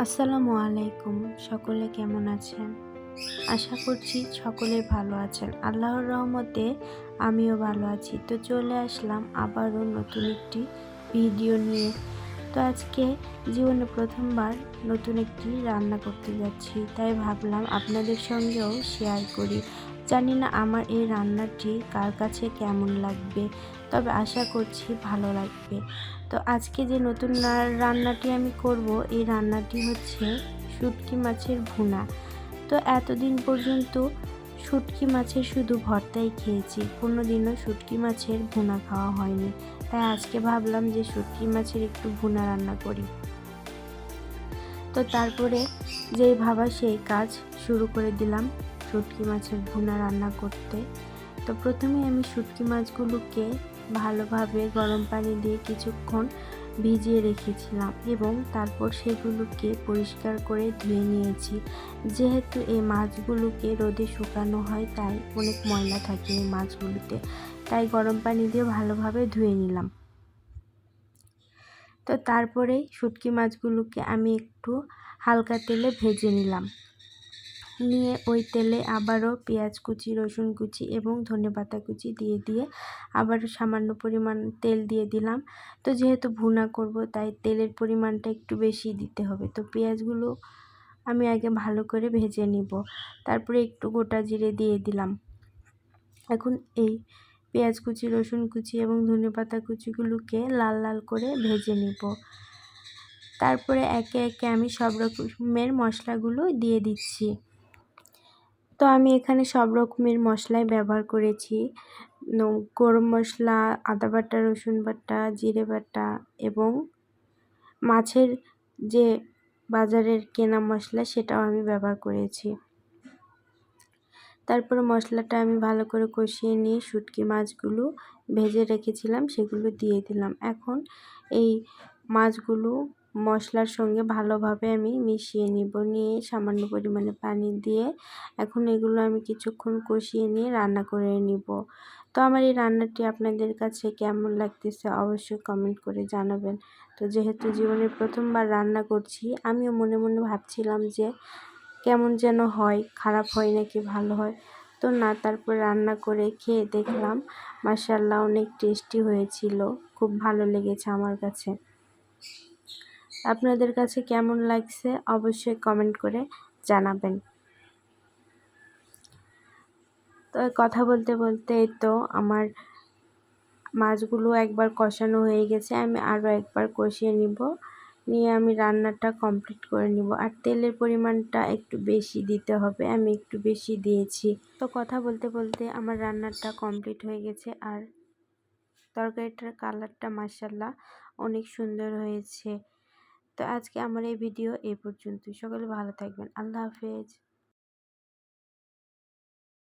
আসসালামু আলাইকুম, সকলে কেমন আছেন? আশা করছি সকলে ভালো আছেন। আল্লাহর রহমতে আমিও ভালো আছি। তো চলে আসলাম আবারও নতুন একটি ভিডিও নিয়ে। তো আজকে জীবনে প্রথমবার নতুন একটি রান্না করতে যাচ্ছি, তাই ভাবলাম আপনাদের সঙ্গেও শেয়ার করি। জানি না আমার এই রান্নাটি কার কাছে কেমন লাগবে, তবে আশা করছি ভালো লাগবে। তো আজকে যে নতুন রান্নাটি আমি করব, এই রান্নাটি হচ্ছে শুটকি মাছের ভুনা। তো এতদিন পর্যন্ত শুটকি মাছের শুধু ভর্তাই খেয়েছি কোনো দিনও শুটকি মাছের ভুনা খাওয়া হয়নি। তাই আজকে ভাবলাম যে শুটকি মাছের একটু ভুনা রান্না করি। তো তারপরে যেই ভাবা সেই কাজ শুরু করে দিলাম। শুটকি মাছের ভুনা রান্না করতে। তো প্রথমে আমি শুটকি মাছগুলোকে ভালোভাবে গরম পানি দিয়ে কিছুক্ষণ ভিজিয়ে রেখেছিলাম এবং তারপর সেগুলোকে পরিষ্কার করে ধুয়ে নিয়েছি। যেহেতু এই মাছগুলোকে রোদে শুকানো হয়, তাই অনেক ময়লা থাকে এই মাছগুলোতে, তাই গরম পানি দিয়ে ভালোভাবে ধুয়ে নিলাম। তো তারপরে শুটকি মাছগুলোকে আমি একটু হালকা তেলে ভেজে নিলাম। নিয়ে ওই তেলে আবারও পেঁয়াজ কুচি, রসুন কুচি এবং ধনে পাতা কুচি দিয়ে দিয়ে আবারও সামান্য পরিমাণ তেল দিয়ে দিলাম। তো যেহেতু ভুনা করব, তাই তেলের পরিমাণটা একটু বেশি দিতে হবে। তো পেঁয়াজগুলো আমি আগে ভালো করে ভেজে নিব। তারপরে একটু গোটা জিরে দিয়ে দিলাম। এখন এই পেঁয়াজ কুচি, রসুন কুচি এবং ধনে পাতা কুচিগুলোকে লাল লাল করে ভেজে নিব। তারপরে একে একে আমি সব রকমের মশলাগুলো দিয়ে দিচ্ছি। তো আমি এখানে সব রকমের মশলাই ব্যবহার করেছি। গরম মশলা, আদা বাটা, রসুন বাটা, জিরে বাটা এবং মাছের যে বাজারের কেনা মশলা সেটাও আমি ব্যবহার করেছি। তারপরে মশলাটা আমি ভালো করে কষিয়ে নিয়ে শুটকি মাছগুলো ভেজে রেখেছিলাম, সেগুলো দিয়ে দিলাম। এখন এই মাছগুলো মশলার সঙ্গে ভালোভাবে আমি মিশিয়ে নিব। নিয়ে সামান্য পরিমাণে পানি দিয়ে এখন এগুলো আমি কিছুক্ষণ কষিয়ে নিয়ে রান্না করে নিব। তো আমার এই রান্নাটি আপনাদের কাছে কেমন লাগতেছে অবশ্যই কমেন্ট করে জানাবেন। তো যেহেতু জীবনের প্রথমবার রান্না করছি, আমিও মনে মনে ভাবছিলাম যে কেমন যেন হয়, খারাপ হয় নাকি ভালো হয়। তো না, তারপর রান্না করে খেয়ে দেখলাম মাসাল্লাহ অনেক টেস্টি হয়েছিল। খুব ভালো লেগেছে আমার কাছে। আপনাদের কাছে কেমন লাগছে অবশ্যই কমেন্ট করে জানাবেন। তো কথা বলতে বলতে তো আমার মাছগুলো একবার কষানো হয়ে গেছে, আমি আরও একবার কষিয়ে নিব। নিয়ে আমি রান্নাটা কমপ্লিট করে নিব। আর তেলের পরিমাণটা একটু বেশি দিতে হবে, আমি একটু বেশি দিয়েছি। তো কথা বলতে বলতে আমার রান্নাটা কমপ্লিট হয়ে গেছে। আর তরকারিটার কালারটা মাসাল্লাহ অনেক সুন্দর হয়েছে। তো আজকে আমার এই ভিডিও এই পর্যন্তই। সকলে ভালো থাকবেন। আল্লাহ হাফেজ।